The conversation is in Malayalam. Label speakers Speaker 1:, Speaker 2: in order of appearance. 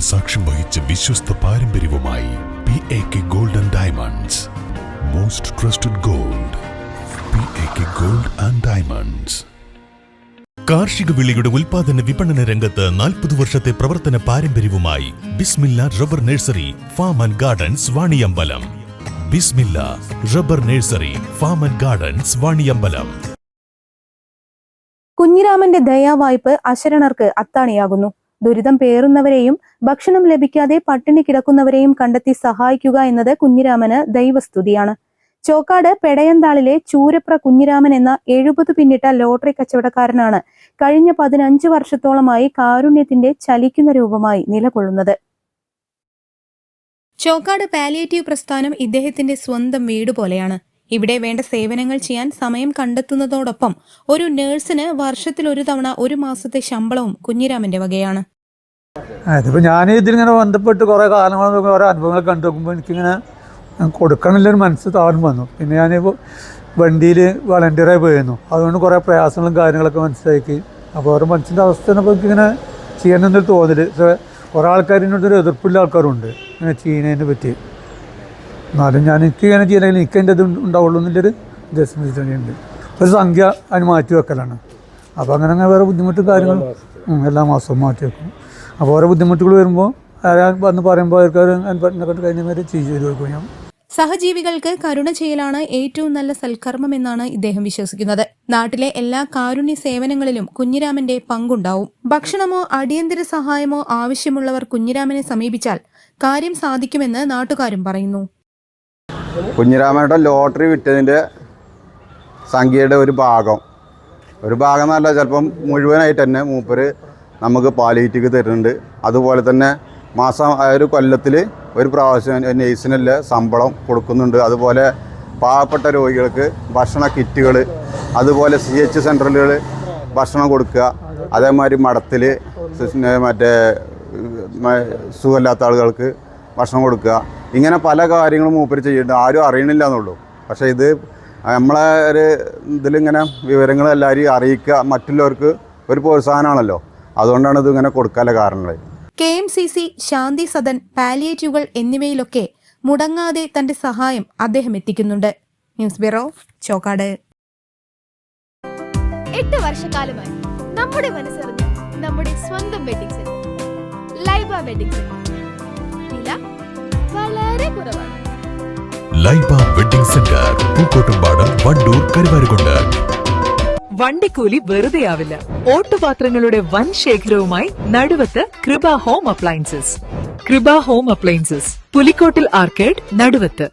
Speaker 1: സാക്ഷ്യം വഹിച്ച വിശ്വസ്ത പാരമ്പര്യവുമായി P A K gold and diamonds most trusted gold P A K gold and diamonds കാർഷിക വിളിയുടെ ഉൽപാദന വിപണന രംഗത്ത് നാൽപ്പത് വർഷത്തെ പ്രവർത്തന പാരമ്പര്യവുമായി Bismilla rubber nursery farm and gardens Vaniyambalam. Bismilla rubber nursery farm and gardens Vaniyambalam.
Speaker 2: കുഞ്ഞിരാമന്റെ ദയാവായ്പ് അശരണർക്ക് അത്താണിയാകുന്നു. ദുരിതം പേറുന്നവരെയും ഭക്ഷണം ലഭിക്കാതെ പട്ടിണി കിടക്കുന്നവരെയും കണ്ടെത്തി സഹായിക്കുക എന്നത് കുഞ്ഞിരാമന് ദൈവസ്തുതിയാണ്. ചോക്കാട് പെടയന്താളിലെ ചൂരപ്ര കുഞ്ഞിരാമൻ എന്ന എഴുപത് പിന്നിട്ട ലോട്ടറി കച്ചവടക്കാരനാണ് കഴിഞ്ഞ പതിനഞ്ച് വർഷത്തോളമായി കാരുണ്യത്തിന്റെ ചലിക്കുന്ന രൂപമായി നിലകൊള്ളുന്നത്. ചോക്കാട് പാലിയേറ്റീവ് പ്രസ്ഥാനം ഇദ്ദേഹത്തിന്റെ സ്വന്തം വീട് പോലെയാണ്. ഇവിടെ വേണ്ട സേവനങ്ങൾ ചെയ്യാൻ സമയം കണ്ടെത്തുന്നതോടൊപ്പം ഒരു നേഴ്സിന് വർഷത്തിൽ ഒരു തവണ ഒരു മാസത്തെ ശമ്പളവും കുഞ്ഞിരാമന്റെ വകയാണ്.
Speaker 3: അതിപ്പോൾ ഞാൻ ഇതിലിങ്ങനെ ബന്ധപ്പെട്ട് കുറേ കാലങ്ങൾ ഓരോ അനുഭവങ്ങൾ കണ്ടു നോക്കുമ്പോൾ എനിക്കിങ്ങനെ കൊടുക്കണമില്ലൊരു മനസ്സ് താഴ്ന്നു വന്നു. പിന്നെ ഞാനിപ്പോൾ വണ്ടിയിൽ വളണ്ടിയറായി പോയിരുന്നു. അതുകൊണ്ട് കുറേ പ്രയാസങ്ങളും കാര്യങ്ങളൊക്കെ മനസ്സിലാക്കി. അപ്പോൾ ഓരോ മനുഷ്യന്റെ അവസ്ഥ ഇങ്ങനെ എനിക്കിങ്ങനെ ചെയ്യണമെന്നൊരു തോന്നൽ പക്ഷേ കുറേ ആൾക്കാരിനോടൊരു എതിർപ്പുള്ള ആൾക്കാരുണ്ട്. ഇങ്ങനെ ചെയ്യുന്നതിനെ പറ്റി. എന്നാലും ഞാൻ എനിക്ക് ഇങ്ങനെ ചെയ്യണമെങ്കിൽ എനിക്ക് എന്റെ ഇത് ഉണ്ടാവുള്ളൂ എന്നുള്ളൊരു ഉദ്ദേശം വെച്ചിട്ടുണ്ട് ഒരു സംഖ്യ അതിന് മാറ്റി വെക്കലാണ്. അപ്പോൾ അങ്ങനെ അങ്ങനെ വേറെ ബുദ്ധിമുട്ടും കാര്യങ്ങളും എല്ലാ മാസവും മാറ്റി വെക്കും. അപ്പോൾ ഓരോ ബുദ്ധിമുട്ടുകൾ വരുമ്പോൾ ആരാ വന്ന് പറയുമ്പോൾ അവർക്ക് കഴിഞ്ഞ മാതിരി ചെയ്ത് കൊടുക്കും ഞാൻ
Speaker 2: സഹജീവികൾക്ക് കരുണ ചെയ്യലാണ് ഏറ്റവും നല്ല സൽക്കർമ്മമെന്നാണ് ഇദ്ദേഹം വിശ്വസിക്കുന്നത്. നാട്ടിലെ എല്ലാ കാരുണ്യ സേവനങ്ങളിലും കുഞ്ഞിരാമന്റെ പങ്കുണ്ടാവും. ഭക്ഷണമോ അടിയന്തര സഹായമോ ആവശ്യമുള്ളവർ കുഞ്ഞിരാമനെ സമീപിച്ചാൽ കാര്യം സാധിക്കുമെന്ന് നാട്ടുകാരും പറയുന്നു.
Speaker 4: കുഞ്ഞിരാമയുടെ ലോട്ടറി വിറ്റതിന്റെ സംഖ്യയുടെ ഒരു ഭാഗം. ഒരു ഭാഗം എന്നല്ല ചിലപ്പം മുഴുവനായിട്ട് തന്നെ മൂപ്പര് നമുക്ക് പാലിയേറ്റീവ് തരുന്നുണ്ട്. അതുപോലെ തന്നെ മാസം ഒരു കൊല്ലത്തിൽ ഒരു പ്രാവശ്യം നെയ്സിനുള്ള ശമ്പളം കൊടുക്കുന്നുണ്ട്. അതുപോലെ പാവപ്പെട്ട രോഗികൾക്ക് ഭക്ഷണ കിറ്റുകൾ അതുപോലെ സി എച്ച് സെന്ററുകൾ ഭക്ഷണം കൊടുക്കുക. അതേമാതിരി മഠത്തിൽ മറ്റേ സുഖമില്ലാത്ത ആളുകൾക്ക് ഭക്ഷണം കൊടുക്കുക. ഇങ്ങനെ പല കാര്യങ്ങളും മൂപ്പര് ചെയ്യുന്നുണ്ട് ആരും അറിയണില്ല എന്നുള്ളൂ പക്ഷേ ഇത് നമ്മളെ ഒരു ഇതിലിങ്ങനെ വിവരങ്ങൾ എല്ലാവരും അറിയിക്കുക മറ്റുള്ളവർക്ക് ഒരു പ്രോത്സാഹനമാണല്ലോ. അതുകൊണ്ടാണ് ഇത് ഇങ്ങനെ കൊടുക്കാനുള്ള കാരണങ്ങൾ
Speaker 2: K M C C Shanti Sadan പാലിയേറ്റീവുകൾ എന്നിവയിലൊക്കെ മുടങ്ങാതെ തന്റെ സഹായം അദ്ദേഹം എത്തിക്കുന്നുണ്ട്. News bureau Chokkad.
Speaker 5: എട്ട് വർഷക്കാലമായി നമ്മുടെ മനസ്സറിഞ്ഞ നമ്മുടെ സ്വന്തം wedding centre Laiba wedding centre.
Speaker 1: Laiba wedding centre Pookkottumpadam Wandoor Karuvarakundu.
Speaker 6: വണ്ടിക്കൂലി വെറുതെയാവില്ല. ഓട്ടുപാത്രങ്ങളുടെ വൻ ശേഖരവുമായി Naduvath Kripa home appliances. Kripa home appliances Pulikkottil arcade നടുവത്ത്.